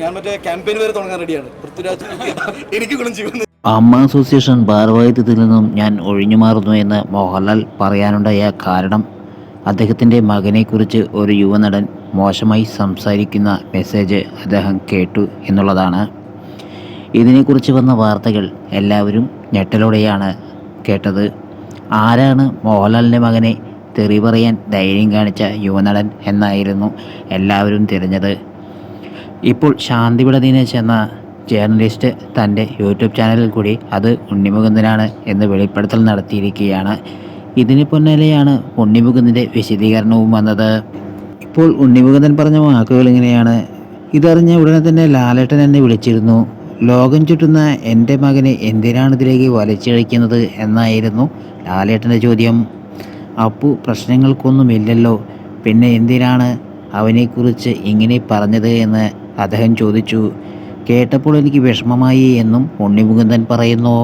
ഞാൻ മറ്റേ ക്യാമ്പയിൻ വരെ തുടങ്ങാൻ റെഡിയാണ് പൃഥ്വിരാജ് എനിക്ക് ഗുണം അമ്മ അസോസിയേഷൻ ഭാരവാഹിത്വത്തിൽ നിന്നും ഞാൻ ഒഴിഞ്ഞു മാറുന്നു എന്ന് മോഹൻലാൽ പറയാനുണ്ടായ കാരണം അദ്ദേഹത്തിന്റെ മകനെക്കുറിച്ച് ഒരു യുവനടൻ മോശമായി സംസാരിക്കുന്ന മെസ്സേജ് അദ്ദേഹം കേട്ടു എന്നുള്ളതാണ്. ഇതിനെക്കുറിച്ച് വന്ന വാർത്തകൾ എല്ലാവരും ഞെട്ടലോടെയാണ് കേട്ടത്. ആരാണ് മോഹൻലാലിന്റെ മകനെ തെറി പറയാൻ ധൈര്യം കാണിച്ച യുവനടൻ എന്നായിരുന്നു എല്ലാവരും തിരഞ്ഞത്. ഇപ്പോൾ ശാന്തിവിട ദിനേശ് എന്ന ജേർണലിസ്റ്റ് തന്റെ യൂട്യൂബ് ചാനലിൽ കൂടി അത് ഉണ്ണിമുകുന്ദനാണ് എന്ന് വെളിപ്പെടുത്തൽ നടത്തിയിരിക്കുകയാണ്. ഇതിന് പിന്നാലെയാണ് ഉണ്ണിമുകുന്ദന്റെ വിശദീകരണവും വന്നത്. ഇപ്പോൾ ഉണ്ണിമുകുന്ദൻ പറഞ്ഞ വാക്കുകൾ ഇങ്ങനെയാണ്. ഇതറിഞ്ഞ ഉടനെ തന്നെ ലാലേട്ടൻ എന്നെ വിളിച്ചിരുന്നു. ലോകം ചുറ്റുന്ന എന്റെ മകനെ എന്തിനാണ് ഇതിലേക്ക് വലിച്ചിഴയ്ക്കുന്നത് എന്നായിരുന്നു ലാലേട്ടന്റെ ചോദ്യം. അപ്പു പ്രശ്നങ്ങൾക്കൊന്നുമില്ലല്ലോ. പിന്നെ എന്തിനാണ് അവനെക്കുറിച്ച് ഇങ്ങനെ പറഞ്ഞത് എന്ന് അദ്ദേഹം ചോദിച്ചു കേട്ടപ്പോൾ എനിക്ക് വിഷമമായി എന്നും ഉണ്ണിമുകുന്ദൻ പറയുന്നു